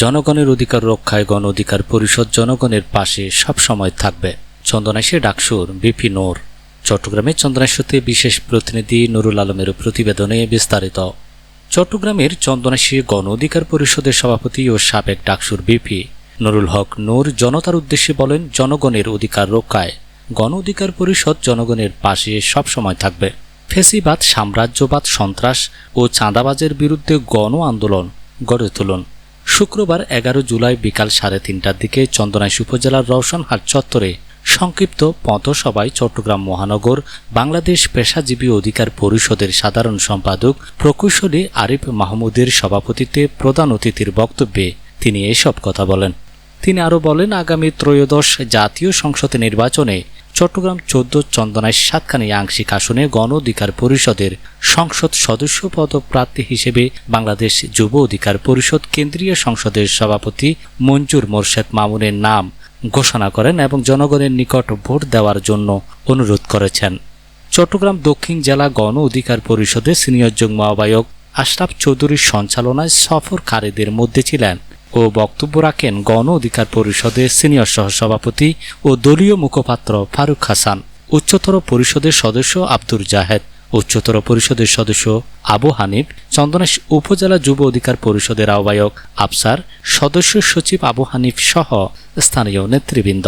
জনগণের অধিকার রক্ষায় গণ অধিকার পরিষদ জনগণের পাশে সবসময় থাকবে। চন্দনাইশে ডাকসুর বিপি নূর। চট্টগ্রামে চন্দনাইশতে বিশেষ প্রতিনিধি নুরুল আলমের প্রতিবেদনে বিস্তারিত। চট্টগ্রামের চন্দনাশী গণ অধিকার পরিষদের সভাপতি ও সাবেক ডাকসুর বিপি নুরুল হক নূর জনতার উদ্দেশ্যে বলেন, জনগণের অধিকার রক্ষায় গণ অধিকার পরিষদ জনগণের পাশে সবসময় থাকবে। ফেসিবাদ, সাম্রাজ্যবাদ, সন্ত্রাস ও চাঁদাবাজের বিরুদ্ধে গণ আন্দোলন গড়ে তুলুন। শুক্রবার এগারো জুলাই বিকাল সাড়ে তিনটার দিকে চন্দনাইশ উপজেলার রওশনহাট চত্বরে সংক্ষিপ্ত পথসভায় চট্টগ্রাম মহানগর বাংলাদেশ পেশাজীবী অধিকার পরিষদের সাধারণ সম্পাদক প্রকৌশলী আরিফ মাহমুদের সভাপতিত্বে প্রধান অতিথির বক্তব্যে তিনি এসব কথা বলেন। তিনি আরও বলেন, আগামী ত্রয়োদশ জাতীয় সংসদ নির্বাচনে চট্টগ্রাম চোদ্দ চন্দনায় সাতখানি আংশিক আসনে গণ অধিকার পরিষদের সংসদ সদস্য পদ প্রার্থী হিসেবে বাংলাদেশ যুব অধিকার পরিষদ কেন্দ্রীয় সংসদের সভাপতি মঞ্জুর মোর্শেদ মামুনের নাম ঘোষণা করেন এবং জনগণের নিকট ভোট দেওয়ার জন্য অনুরোধ করেছেন। চট্টগ্রাম দক্ষিণ জেলা গণ অধিকার পরিষদের সিনিয়র যুগ্ম আহ্বায়ক আশরাফ চৌধুরীর সঞ্চালনায় সফরকারীদের মধ্যে ছিলেন ও বক্তব্য রাখেন গণ অধিকার পরিষদের সিনিয়র সহসভাপতি ও দলীয় মুখপাত্র ফারুক হাসান, উচ্চতর পরিষদের সদস্য আব্দুর জাহেদ, উচ্চতর পরিষদের সদস্য আবু হানিফ, চন্দনেশ উপজেলা যুব অধিকার পরিষদের আহ্বায়ক আফসার, সদস্য সচিব আবু হানিফ সহ স্থানীয় নেতৃবৃন্দ।